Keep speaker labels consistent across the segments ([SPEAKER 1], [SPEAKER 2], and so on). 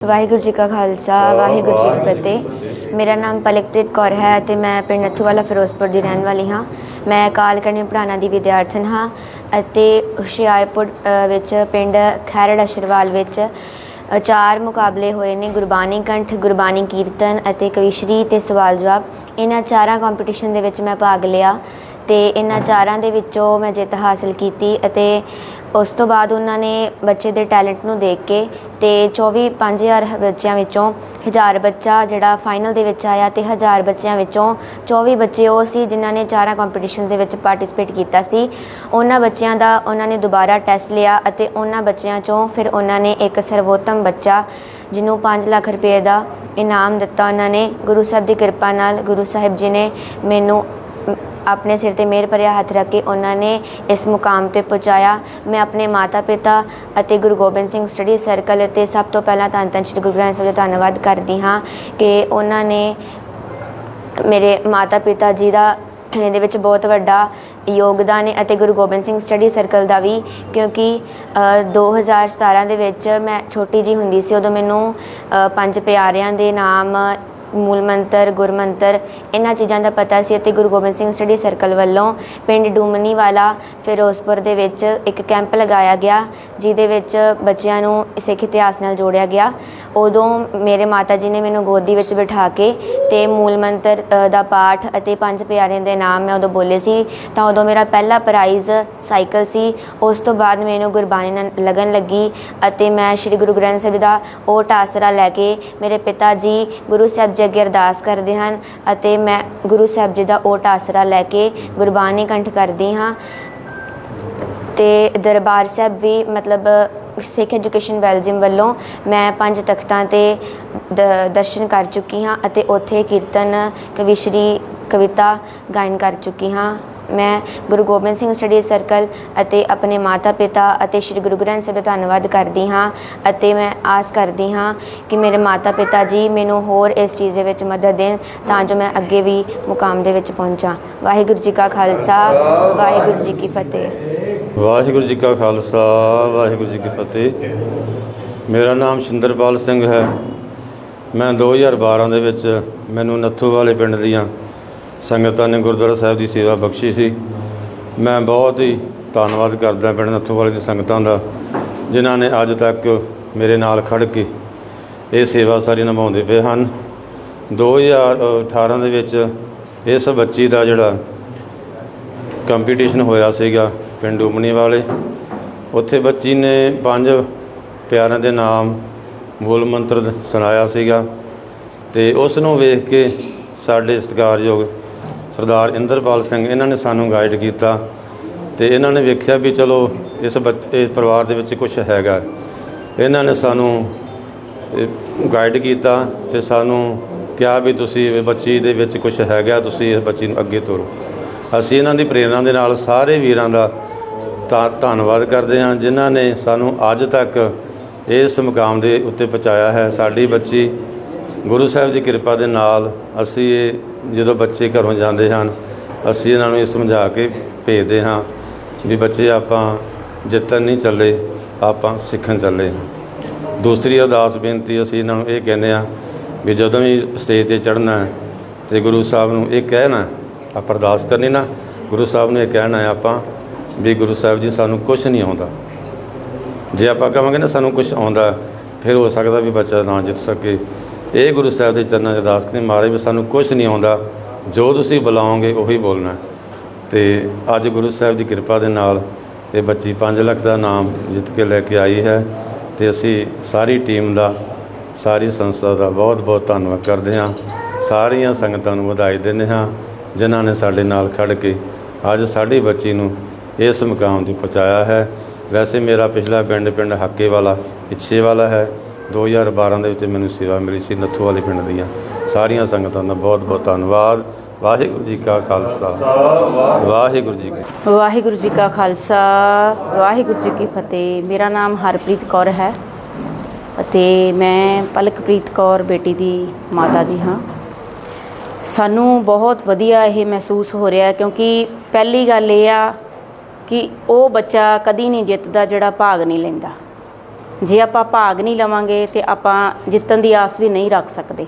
[SPEAKER 1] ਵਾਹਿਗੁਰੂ ਜੀ ਕਾ ਖਾਲਸਾ ਵਾਹਿਗੁਰੂ ਜੀ ਕੀ ਫਤਿਹ। ਮੇਰਾ ਨਾਮ ਪਲਕਪ੍ਰੀਤ ਕੌਰ ਹੈ ਅਤੇ ਮੈਂ ਪਿੰਡ ਨੱਥੂਵਾਲਾ ਫਿਰੋਜ਼ਪੁਰ ਦੀ ਰਹਿਣ ਵਾਲੀ ਹਾਂ। ਮੈਂ ਕਾਲਕਰਨੀ ਪੜਾਣਾ ਦੀ ਵਿਦਿਆਰਥਣ ਹਾਂ ਅਤੇ ਹੁਸ਼ਿਆਰਪੁਰ ਵਿੱਚ ਪਿੰਡ ਖੈਰੜ ਅਸ਼ਰਵਾਲ ਵਿੱਚ ਚਾਰ ਮੁਕਾਬਲੇ ਹੋਏ ਨੇ ਗੁਰਬਾਣੀ ਕੰਠ ਗੁਰਬਾਣੀ ਕੀਰਤਨ ਅਤੇ ਕਵਿਸ਼ਰੀ ਤੇ ਸਵਾਲ ਜਵਾਬ। ਇਹਨਾਂ ਚਾਰਾਂ ਕੰਪੀਟੀਸ਼ਨ ਦੇ ਵਿੱਚ ਮੈਂ ਭਾਗ ਲਿਆ ਤੇ ਇਹਨਾਂ ਚਾਰਾਂ ਦੇ ਵਿੱਚੋਂ ਮੈਂ ਜਿੱਤ ਹਾਸਲ ਕੀਤੀ ਅਤੇ ਉਸ ਤੋਂ ਬਾਅਦ ਉਹਨਾਂ ਨੇ ਬੱਚੇ ਦੇ ਟੈਲੈਂਟ ਨੂੰ ਦੇਖ ਕੇ ਤੇ 24 5000 ਬੱਚਿਆਂ ਵਿੱਚੋਂ 1000 ਬੱਚਾ ਜਿਹੜਾ ਫਾਈਨਲ ਦੇ ਵਿੱਚ ਆਇਆ ਤੇ 1000 ਬੱਚਿਆਂ ਵਿੱਚੋਂ 24 ਬੱਚੇ ਉਹ ਸੀ ਜਿਨ੍ਹਾਂ ਨੇ ਚਾਰਾਂ ਕੰਪੀਟੀਸ਼ਨ ਦੇ ਵਿੱਚ ਪਾਰਟਿਸਿਪੇਟ ਕੀਤਾ ਸੀ। ਉਹਨਾਂ ਬੱਚਿਆਂ ਦਾ ਉਹਨਾਂ ਨੇ ਦੁਬਾਰਾ ਟੈਸਟ ਲਿਆ ਅਤੇ ਉਹਨਾਂ ਬੱਚਿਆਂ ਚੋਂ ਫਿਰ ਉਹਨਾਂ ਨੇ ਇੱਕ ਸਰਵੋਤਮ ਬੱਚਾ ਜਿਹਨੂੰ 5 ਲੱਖ ਰੁਪਏ ਦਾ ਇਨਾਮ ਦਿੱਤਾ। ਉਹਨਾਂ ਨੇ ਗੁਰੂ ਸਾਹਿਬ ਦੀ ਕਿਰਪਾ ਨਾਲ ਗੁਰੂ ਸਾਹਿਬ ਜੀ ਨੇ ਮੈਨੂੰ ਆਪਣੇ ਸਿਰ ਤੇ ਮਿਹਰ ਭਰਿਆ ਹੱਥ ਰੱਖ ਕੇ ਉਹਨਾਂ ਨੇ ਇਸ ਮੁਕਾਮ ਤੇ ਪਹੁੰਚਾਇਆ। ਮੈਂ ਆਪਣੇ ਮਾਤਾ ਪਿਤਾ ਅਤੇ ਗੁਰੂ ਗੋਬਿੰਦ ਸਿੰਘ ਸਟੱਡੀ ਸਰਕਲ ਅਤੇ ਸਭ ਤੋਂ ਪਹਿਲਾਂ ਧੰਨ ਧੰਨ ਸ਼੍ਰੀ ਗੁਰੂ ਗ੍ਰੰਥ ਸਾਹਿਬ ਦਾ ਧੰਨਵਾਦ ਕਰਦੀ ਹਾਂ ਕਿ ਉਹਨਾਂ ਨੇ ਮੇਰੇ ਮਾਤਾ ਪਿਤਾ ਜੀ ਦਾ ਇਹਦੇ ਵਿੱਚ ਬਹੁਤ ਵੱਡਾ ਯੋਗਦਾਨ ਹੈ ਅਤੇ ਗੁਰੂ ਗੋਬਿੰਦ ਸਿੰਘ ਸਟੱਡੀ ਸਰਕਲ ਦਾ ਵੀ ਕਿਉਂਕਿ ਅ, 2017 ਦੇ ਵਿੱਚ ਮੈਂ ਛੋਟੀ ਜੀ ਹੁੰਦੀ ਸੀ ਉਦੋਂ ਮੈਨੂੰ ਪੰਜ ਪਿਆਰਿਆਂ ਦੇ ਨਾਮ ਮੂਲ ਮੰਤਰ ਗੁਰਮੰਤਰ, ਇਹਨਾਂ ਚੀਜ਼ਾਂ ਦਾ ਪਤਾ ਸੀ ਅਤੇ ਗੁਰੂ ਗੋਬਿੰਦ ਸਿੰਘ ਸਟੱਡੀ ਸਰਕਲ ਵੱਲੋਂ ਪਿੰਡ ਡੂਮਨੀ ਵਾਲਾ ਫਿਰੋਜ਼ਪੁਰ ਦੇ ਵਿੱਚ ਇੱਕ ਕੈਂਪ ਲਗਾਇਆ ਗਿਆ, ਜਿਹਦੇ ਵਿੱਚ ਬੱਚਿਆਂ ਨੂੰ ਸਿੱਖ ਇਤਿਹਾਸ ਨਾਲ ਜੋੜਿਆ ਗਿਆ। ਉਦੋਂ ਮੇਰੇ ਮਾਤਾ ਜੀ ਨੇ ਮੈਨੂੰ ਗੋਦੀ ਵਿੱਚ ਬਿਠਾ ਕੇ ਤੇ ਮੂਲ ਮੰਤਰ ਦਾ ਪਾਠ ਅਤੇ ਪੰਜ ਪਿਆਰਿਆਂ ਦੇ ਨਾਮ ਮੈਂ ਉਦੋਂ ਬੋਲੇ ਸੀ। ਤਾਂ ਉਦੋਂ ਮੇਰਾ ਪਹਿਲਾ ਪ੍ਰਾਈਜ਼ ਸਾਈਕਲ ਸੀ। ਉਸ ਤੋਂ ਬਾਅਦ ਮੈਨੂੰ ਗੁਰਬਾਣੀ ਨਾਲ ਲਗਨ ਲੱਗੀ ਅਤੇ ਮੈਂ ਸ੍ਰੀ ਗੁਰੂ ਗ੍ਰੰਥ ਸਾਹਿਬ ਦਾ ਓਟ ਆਸਰਾ ਲੈ ਕੇ ਮੇਰੇ ਪਿਤਾ ਜੀ, ਗੁਰੂ ਸਾਹਿਬ ਜੀ ਅੱਗੇ ਅਰਦਾਸ ਕਰਦੇ ਹਨ ਅਤੇ ਮੈਂ ਗੁਰੂ ਸਾਹਿਬ ਜੀ ਦਾ ਓਟ ਆਸਰਾ ਲੈ ਕੇ ਗੁਰਬਾਣੀ ਕੰਠ ਕਰਦੀ ਹਾਂ। ਤੇ ਦਰਬਾਰ ਸਾਹਿਬ ਵੀ ਮਤਲਬ ਸਿੱਖ ਐਜੂਕੇਸ਼ਨ ਵੈਲਜਿਮ ਵੱਲੋਂ ਮੈਂ ਪੰਜ ਤਖਤਾਂ ਤੇ ਦ- ਦਰਸ਼ਨ ਕਰ ਚੁੱਕੀ ਹਾਂ ਅਤੇ ਉੱਥੇ ਕੀਰਤਨ ਕਵਿਸ਼ਰੀ ਕਵਿਤਾ ਗਾਇਨ ਕਰ ਚੁੱਕੀ ਹਾਂ। ਮੈਂ ਗੁਰੂ ਗੋਬਿੰਦ ਸਿੰਘ ਸਟੱਡੀ ਸਰਕਲ ਅਤੇ ਆਪਣੇ ਮਾਤਾ ਪਿਤਾ ਅਤੇ ਸ੍ਰੀ ਗੁਰੂ ਗ੍ਰੰਥ ਸਾਹਿਬ ਦਾ ਧੰਨਵਾਦ ਕਰਦੀ ਹਾਂ ਅਤੇ ਮੈਂ ਆਸ ਕਰਦੀ ਹਾਂ ਕਿ ਮੇਰੇ ਮਾਤਾ ਪਿਤਾ ਜੀ ਮੈਨੂੰ ਹੋਰ ਇਸ ਚੀਜ਼ ਦੇ ਵਿੱਚ ਮਦਦ ਦੇਣ ਤਾਂ ਜੋ ਮੈਂ ਅੱਗੇ ਵੀ ਮੁਕਾਮ ਦੇ ਵਿੱਚ ਪਹੁੰਚਾਂ। ਵਾਹਿਗੁਰੂ ਜੀ ਕਾ ਖਾਲਸਾ, ਵਾਹਿਗੁਰੂ ਜੀ ਕੀ ਫਤਿਹ।
[SPEAKER 2] ਵਾਹਿਗੁਰੂ ਜੀ ਕਾ ਖਾਲਸਾ, ਵਾਹਿਗੁਰੂ ਜੀ ਕੀ ਫਤਿਹ। ਮੇਰਾ ਨਾਮ ਸ਼ਿੰਦਰਪਾਲ ਸਿੰਘ ਹੈ। ਮੈਂ 2012 ਦੇ ਵਿੱਚ ਮੈਨੂੰ ਨੱਥੂ ਵਾਲੇ ਪਿੰਡ ਦੀਆਂ ਸੰਗਤਾਂ ਨੇ ਗੁਰਦੁਆਰਾ ਸਾਹਿਬ ਦੀ ਸੇਵਾ ਬਖਸ਼ੀ ਸੀ। ਮੈਂ ਬਹੁਤ ਹੀ ਧੰਨਵਾਦ ਕਰਦਾ ਪਿੰਡ ਨੱਥੂ ਵਾਲੇ ਦੀ ਸੰਗਤਾਂ ਦਾ, ਜਿਨ੍ਹਾਂ ਨੇ ਅੱਜ ਤੱਕ ਮੇਰੇ ਨਾਲ ਖੜ ਕੇ ਇਹ ਸੇਵਾ ਸਾਰੀ ਨਿਭਾਉਂਦੇ ਪਏ ਹਨ। 2018 ਦੇ ਵਿੱਚ ਇਸ ਬੱਚੀ ਦਾ ਜਿਹੜਾ ਕੰਪੀਟੀਸ਼ਨ ਹੋਇਆ ਸੀਗਾ ਪਿੰਡ ਉਮਣੀ ਵਾਲੇ, ਉੱਥੇ ਬੱਚੀ ਨੇ ਪੰਜ ਪਿਆਰਿਆਂ ਦੇ ਨਾਮ ਮੂਲ ਮੰਤਰ ਸੁਣਾਇਆ ਸੀਗਾ ਤੇ ਉਸ ਨੂੰ ਵੇਖ ਕੇ ਸਾਡੇ ਸਤਿਕਾਰਯੋਗ ਸਰਦਾਰ ਇੰਦਰਪਾਲ ਸਿੰਘ, ਇਹਨਾਂ ਨੇ ਸਾਨੂੰ ਗਾਈਡ ਕੀਤਾ ਤੇ ਇਹਨਾਂ ਨੇ ਵੇਖਿਆ ਵੀ ਚਲੋ ਇਸ ਬੱਚ- ਇਸ ਪਰਿਵਾਰ ਦੇ ਵਿੱਚ ਕੁਝ ਹੈਗਾ। ਇਹਨਾਂ ਨੇ ਸਾਨੂੰ ਗਾਈਡ ਕੀਤਾ ਤੇ ਸਾਨੂੰ ਕਿਹਾ ਵੀ ਤੁਸੀਂ ਬੱਚੀ ਦੇ ਵਿੱਚ ਕੁਝ ਹੈਗਾ, ਤੁਸੀਂ ਇਸ ਬੱਚੀ ਨੂੰ ਅੱਗੇ ਤੋਰੋ। ਅਸੀਂ ਇਹਨਾਂ ਦੀ ਪ੍ਰੇਰਣਾ ਦੇ ਨਾਲ ਸਾਰੇ ਵੀਰਾਂ ਦਾ ਧੰ- ਧੰਨਵਾਦ ਕਰਦੇ ਹਾਂ, ਜਿਨ੍ਹਾਂ ਨੇ ਸਾਨੂੰ ਅੱਜ ਤੱਕ ਇਸ ਮੁਕਾਮ ਦੇ ਉੱਤੇ ਪਹੁੰਚਾਇਆ ਹੈ। ਸਾਡੀ ਬੱਚੀ ਗੁਰੂ ਸਾਹਿਬ ਦੀ ਕਿਰਪਾ ਦੇ ਨਾਲ ਅਸੀਂ ਇਹ ਜਦੋਂ ਬੱਚੇ ਘਰੋਂ ਜਾਂਦੇ ਹਨ, ਅਸੀਂ ਇਹਨਾਂ ਨੂੰ ਇਹ ਸਮਝਾ ਕੇ ਭੇਜਦੇ ਹਾਂ ਵੀ ਬੱਚੇ ਆਪਾਂ ਜਿੱਤਣ ਨਹੀਂ ਚੱਲੇ, ਆਪਾਂ ਸਿੱਖਣ ਚੱਲੇ। ਦੂਸਰੀ ਅਰਦਾਸ ਬੇਨਤੀ ਅਸੀਂ ਇਹਨਾਂ ਨੂੰ ਇਹ ਕਹਿੰਦੇ ਆ ਵੀ ਜਦੋਂ ਵੀ ਸਟੇਜ ਤੇ ਚੜ੍ਹਨਾ ਹੈ ਤੇ ਗੁਰੂ ਸਾਹਿਬ ਨੂੰ ਇਹ ਕਹਿਣਾ ਆਪਾਂ ਅਰਦਾਸ ਕਰਨੀ ਨਾ, ਗੁਰੂ ਸਾਹਿਬ ਨੂੰ ਇਹ ਕਹਿਣਾ ਹੈ ਆਪਾਂ ਵੀ ਗੁਰੂ ਸਾਹਿਬ ਜੀ ਸਾਨੂੰ ਕੁਝ ਨਹੀਂ ਆਉਂਦਾ। ਜੇ ਆਪਾਂ ਕਹਾਂਗੇ ਨਾ ਸਾਨੂੰ ਕੁਝ ਆਉਂਦਾ, ਫਿਰ ਹੋ ਸਕਦਾ ਵੀ ਬੱਚਾ ਨਾ ਜਿੱਤ ਸਕੇ। ਇਹ ਗੁਰੂ ਸਾਹਿਬ ਦੇ ਚਰਨਾਂ 'ਚ ਅਰਦਾਸ ਕਰਨੀ ਮਾਰੇ ਵੀ ਸਾਨੂੰ ਕੁਝ ਨਹੀਂ ਆਉਂਦਾ, ਜੋ ਤੁਸੀਂ ਬੁਲਾਓਗੇ ਉਹੀ ਬੋਲਣਾ। ਤੇ ਅੱਜ ਗੁਰੂ ਸਾਹਿਬ ਦੀ ਕਿਰਪਾ ਦੇ ਨਾਲ ਇਹ ਬੱਚੀ 5 ਲੱਖ ਦਾ ਨਾਮ ਜਿੱਤ ਕੇ ਲੈ ਕੇ ਆਈ ਹੈ ਤੇ ਅਸੀਂ ਸਾਰੀ ਟੀਮ ਦਾ, ਸਾਰੀ ਸੰਸਥਾ ਦਾ ਬਹੁਤ ਬਹੁਤ ਧੰਨਵਾਦ ਕਰਦੇ ਹਾਂ। ਸਾਰੀਆਂ ਸੰਗਤਾਂ ਨੂੰ ਵਧਾਈ ਦਿੰਦੇ ਹਾਂ, ਜਿਨ੍ਹਾਂ ਨੇ ਸਾਡੇ ਨਾਲ ਖੜ ਕੇ ਅੱਜ ਸਾਡੀ ਬੱਚੀ ਨੂੰ ਇਸ ਮੁਕਾਮ ਤੇ ਪਹੁੰਚਾਇਆ ਹੈ। ਵੈਸੇ ਮੇਰਾ ਪਿਛਲਾ ਪਿੰਡ ਪਿੰਡ ਹਾਕੇ ਵਾਲਾ ਪਿੱਛੇ ਵਾਲਾ ਹੈ। 2012 ਦੇ ਵਿੱਚ ਮੈਨੂੰ ਸੇਵਾ ਮਿਲੀ ਸੀ ਨੱਥੂ ਵਾਲੇ ਪਿੰਡ ਦੀਆਂ ਸਾਰੀਆਂ ਸੰਗਤਾਂ ਦਾ ਬਹੁਤ ਬਹੁਤ ਧੰਨਵਾਦ। ਵਾਹਿਗੁਰੂ ਜੀ ਕਾ ਖਾਲਸਾ। ਵਾਹਿਗੁਰੂ ਜੀ ਕੀ
[SPEAKER 3] ਵਾਹਿਗੁਰੂ ਜੀ ਕਾ ਖਾਲਸਾ, ਵਾਹਿਗੁਰੂ ਜੀ ਕੀ ਫਤਿਹ। ਮੇਰਾ ਨਾਮ ਹਰਪ੍ਰੀਤ ਕੌਰ ਹੈ ਅਤੇ ਮੈਂ ਪਲਕਪ੍ਰੀਤ ਕੌਰ ਬੇਟੀ ਦੀ ਮਾਤਾ ਜੀ ਹਾਂ। ਸਾਨੂੰ ਬਹੁਤ ਵਧੀਆ ਇਹ ਮਹਿਸੂਸ ਹੋ ਰਿਹਾ ਕਿਉਂਕਿ ਪਹਿਲੀ ਗੱਲ ਇਹ ਆ ਕਿ ਉਹ ਬੱਚਾ ਕਦੀ ਨਹੀਂ ਜਿੱਤਦਾ ਜਿਹੜਾ ਭਾਗ ਨਹੀਂ ਲੈਂਦਾ। ਜੇ ਆਪਾਂ ਭਾਗ ਨਹੀਂ ਲਵਾਂਗੇ ਤੇ ਆਪਾਂ ਜਿੱਤਣ ਦੀ ਆਸ ਵੀ ਨਹੀਂ ਰੱਖ ਸਕਦੇ।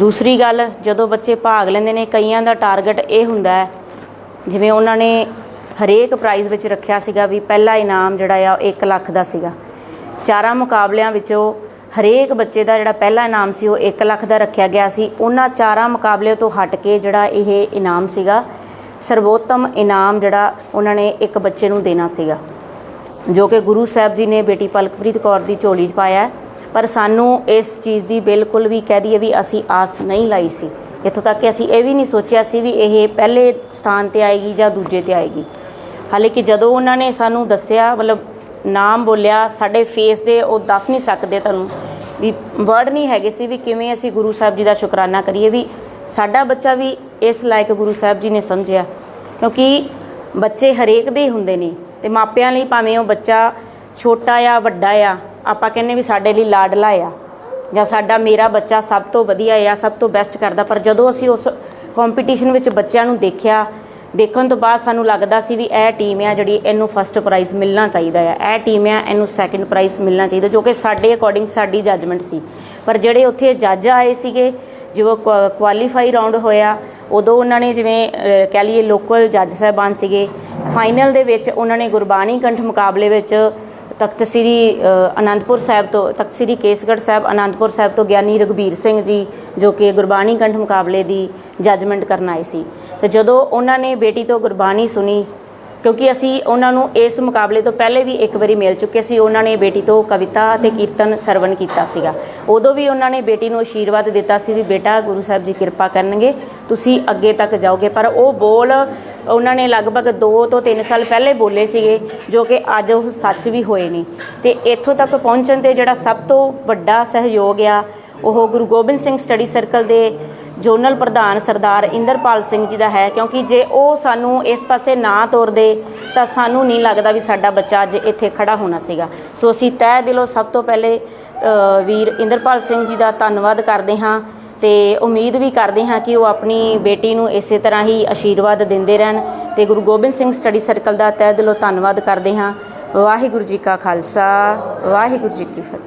[SPEAKER 3] ਦੂਸਰੀ ਗੱਲ, ਜਦੋਂ ਬੱਚੇ ਭਾਗ ਲੈਂਦੇ ਨੇ, ਕਈਆਂ ਦਾ ਟਾਰਗੇਟ ਇਹ ਹੁੰਦਾ ਹੈ, ਜਿਵੇਂ ਉਹਨਾਂ ਨੇ ਹਰੇਕ ਪ੍ਰਾਈਜ਼ ਵਿੱਚ ਰੱਖਿਆ ਸੀਗਾ ਵੀ ਪਹਿਲਾ ਇਨਾਮ ਜਿਹੜਾ ਆ ਉਹ 1 ਲੱਖ ਦਾ ਸੀਗਾ। ਚਾਰਾਂ ਮੁਕਾਬਲਿਆਂ ਵਿੱਚੋਂ ਹਰੇਕ ਬੱਚੇ ਦਾ ਜਿਹੜਾ ਪਹਿਲਾ ਇਨਾਮ ਸੀ ਉਹ 1 ਲੱਖ ਦਾ ਰੱਖਿਆ ਗਿਆ ਸੀ। ਉਹਨਾਂ ਚਾਰਾਂ ਮੁਕਾਬਲਿਆਂ ਤੋਂ ਹਟ ਕੇ ਜਿਹੜਾ ਇਹ ਇਨਾਮ ਸੀਗਾ, ਸਰਵੋਤਮ ਇਨਾਮ ਜਿਹੜਾ ਉਹਨਾਂ ਨੇ ਇੱਕ ਬੱਚੇ ਨੂੰ ਦੇਣਾ ਸੀਗਾ। ਜੋ ਕਿ ਗੁਰੂ ਸਾਹਿਬ ਜੀ ਨੇ ਬੇਟੀ ਪਲਕਪ੍ਰੀਤ ਕੌਰ ਦੀ ਝੋਲੀ 'ਚ ਪਾਇਆ ਪਰ ਸਾਨੂੰ ਇਸ ਚੀਜ਼ ਦੀ ਬਿਲਕੁਲ ਵੀ ਕਹਿ ਦਈਏ ਵੀ ਅਸੀਂ ਆਸ ਨਹੀਂ ਲਾਈ ਸੀ। ਇੱਥੋਂ ਤੱਕ ਕਿ ਅਸੀਂ ਇਹ ਵੀ ਨਹੀਂ ਸੋਚਿਆ ਸੀ ਵੀ ਇਹ ਪਹਿਲੇ ਸਥਾਨ ਤੇ ਆਏਗੀ ਜਾਂ ਦੂਜੇ ਤੇ ਆਏਗੀ। ਹਾਲੇ ਕਿ ਜਦੋਂ ਉਹਨਾਂ ਨੇ ਸਾਨੂੰ ਦੱਸਿਆ, ਮਤਲਬ ਨਾਮ ਬੋਲਿਆ, ਸਾਡੇ ਫੇਸ ਦੇ, ਉਹ ਦੱਸ ਨਹੀਂ ਸਕਦੇ ਤੁਹਾਨੂੰ ਵੀ ਵਰਡ ਨਹੀਂ ਹੈਗੇ ਸੀ ਵੀ ਕਿਵੇਂ ਅਸੀਂ ਗੁਰੂ ਸਾਹਿਬ ਜੀ ਦਾ ਸ਼ੁਕਰਾਨਾ ਕਰੀਏ ਵੀ ਸਾਡਾ ਬੱਚਾ ਵੀ ਇਸ ਲਾਇਕ ਗੁਰੂ ਸਾਹਿਬ ਜੀ ਨੇ ਸਮਝਿਆ। ਕਿਉਂਕਿ ਬੱਚੇ ਹਰੇਕ ਦੇ ਹੁੰਦੇ ਨੇ ਤੇ ਮਾਪਿਆਂ ਲਈ ਭਾਵੇਂ ਉਹ ਬੱਚਾ ਛੋਟਾ ਆ, ਵੱਡਾ ਆ, ਆਪਾਂ ਕਹਿੰਨੇ ਵੀ ਸਾਡੇ ਲਈ ਲਾਡਲਾ ਆ ਜਾਂ ਸਾਡਾ ਮੇਰਾ ਬੱਚਾ ਸਭ ਤੋਂ ਵਧੀਆ ਆ, ਸਭ ਤੋਂ ਬੈਸਟ ਕਰਦਾ, ਪਰ ਜਦੋਂ ਅਸੀਂ ਉਸ ਕੰਪੀਟੀਸ਼ਨ ਵਿੱਚ ਬੱਚਿਆਂ ਨੂੰ ਦੇਖਿਆ, ਦੇਖਣ ਤੋਂ ਬਾਅਦ ਸਾਨੂੰ ਲੱਗਦਾ ਸੀ ਵੀ ਇਹ ਟੀਮ ਆ ਜਿਹੜੀ ਇਹਨੂੰ ਫਸਟ ਪ੍ਰਾਈਜ਼ ਮਿਲਣਾ ਚਾਹੀਦਾ ਆ, ਇਹ ਟੀਮ ਆ, ਇਹਨੂੰ ਸੈਕੰਡ ਪ੍ਰਾਈਜ਼ ਮਿਲਣਾ ਚਾਹੀਦਾ, ਜੋ ਕਿ ਸਾਡੇ ਅਕੋਰਡਿੰਗ ਸਾਡੀ ਜੱਜਮੈਂਟ ਸੀ। ਪਰ ਜਿਹੜੇ ਉੱਥੇ ਜੱਜ ਆਏ ਸੀਗੇ ਜਦੋਂ ਕੁਆਲੀਫਾਈ ਰਾਉਂਡ ਹੋਇਆ ਉਦੋਂ ਉਹਨਾਂ ਨੇ ਜਿਵੇਂ ਕਹਿ ਲਈਏ ਲੋਕਲ ਜੱਜ ਸਾਹਿਬਾਨ ਸੀਗੇ। ਫਾਈਨਲ ਦੇ ਵਿੱਚ ਉਹਨਾਂ ਨੇ ਗੁਰਬਾਣੀ ਕੰਠ ਮੁਕਾਬਲੇ ਵਿੱਚ ਤਖਤ ਸ੍ਰੀ ਅਨੰਦਪੁਰ ਸਾਹਿਬ ਤੋਂ, ਤਖਤ ਸ੍ਰੀ ਕੇਸਗੜ੍ਹ ਸਾਹਿਬ, ਅਨੰਦਪੁਰ ਸਾਹਿਬ ਤੋਂ ਗਿਆਨੀ ਰਗਵੀਰ ਸਿੰਘ ਜੀ, ਜੋ ਕਿ ਗੁਰਬਾਣੀ ਕੰਠ ਮੁਕਾਬਲੇ ਦੀ ਜੱਜਮੈਂਟ ਕਰਨ ਆਏ ਸੀ। ਤੇ ਜਦੋਂ ਉਹਨਾਂ ਨੇ ਬੇਟੀ ਤੋਂ ਗੁਰਬਾਣੀ ਸੁਣੀ ਕਿਉਂਕਿ ਅਸੀਂ ਉਹਨਾਂ ਨੂੰ ਇਸ ਮੁਕਾਬਲੇ ਤੋਂ ਪਹਿਲੇ ਵੀ ਇੱਕ ਵਾਰੀ ਮਿਲ ਚੁੱਕੇ ਸੀ। ਉਹਨਾਂ ਨੇ ਬੇਟੀ ਤੋਂ ਕਵਿਤਾ ਅਤੇ ਕੀਰਤਨ ਸਰਵਣ ਕੀਤਾ ਸੀਗਾ। ਉਦੋਂ ਵੀ ਉਹਨਾਂ ਨੇ ਬੇਟੀ ਨੂੰ ਆਸ਼ੀਰਵਾਦ ਦਿੱਤਾ ਸੀ ਵੀ ਬੇਟਾ, ਗੁਰੂ ਸਾਹਿਬ ਜੀ ਕਿਰਪਾ ਕਰਨਗੇ, ਤੁਸੀਂ ਅੱਗੇ ਤੱਕ ਜਾਓਗੇ। ਪਰ ਉਹ ਬੋਲ ਉਹਨਾਂ ਨੇ ਲਗਭਗ 2 ਤੋਂ 3 ਸਾਲ ਪਹਿਲੇ ਬੋਲੇ ਸੀਗੇ, ਜੋ ਕਿ ਅੱਜ ਉਹ ਸੱਚ ਵੀ ਹੋਏ ਨੇ। ਤੇ ਇੱਥੋਂ ਤੱਕ ਪਹੁੰਚਣ ਤੇ ਜਿਹੜਾ ਸਭ ਤੋਂ ਵੱਡਾ ਸਹਿਯੋਗ ਆ, ਉਹ ਗੁਰੂ ਗੋਬਿੰਦ ਸਿੰਘ ਸਟੱਡੀ ਸਰਕਲ ਦੇ ਜੋਨਲ ਪ੍ਰਧਾਨ ਸਰਦਾਰ ਇੰਦਰਪਾਲ ਸਿੰਘ ਜੀ ਦਾ ਹੈ, ਕਿਉਂਕਿ ਜੇ ਉਹ ਸਾਨੂੰ ਇਸ ਪਾਸੇ ਨਾ ਤੋਰਦੇ, ਤਾਂ ਸਾਨੂੰ ਨਹੀਂ ਲੱਗਦਾ ਵੀ ਸਾਡਾ ਬੱਚਾ ਅੱਜ ਇੱਥੇ ਖੜਾ ਹੋਣਾ ਸੀਗਾ। ਸੋ ਅਸੀਂ ਤਹਿ ਦਿਲੋਂ ਸਭ ਤੋਂ ਪਹਿਲੇ ਵੀਰ ਇੰਦਰਪਾਲ ਸਿੰਘ ਜੀ ਦਾ ਧੰਨਵਾਦ ਕਰਦੇ ਹਾਂ ਤੇ ਉਮੀਦ ਵੀ ਕਰਦੇ ਹਾਂ ਕਿ ਉਹ ਆਪਣੀ ਬੇਟੀ ਨੂੰ ਇਸੇ ਤਰ੍ਹਾਂ ਹੀ ਆਸ਼ੀਰਵਾਦ ਦਿੰਦੇ ਰਹਿਣ ਤੇ ਗੁਰੂ ਗੋਬਿੰਦ ਸਿੰਘ ਸਟੱਡੀ ਸਰਕਲ ਦਾ ਤਹਿ ਦਿਲੋਂ ਧੰਨਵਾਦ ਕਰਦੇ ਹਾਂ। ਵਾਹਿਗੁਰੂ ਜੀ ਕਾ ਖਾਲਸਾ, ਵਾਹਿਗੁਰੂ ਜੀ ਕੀ ਫਤਿਹ।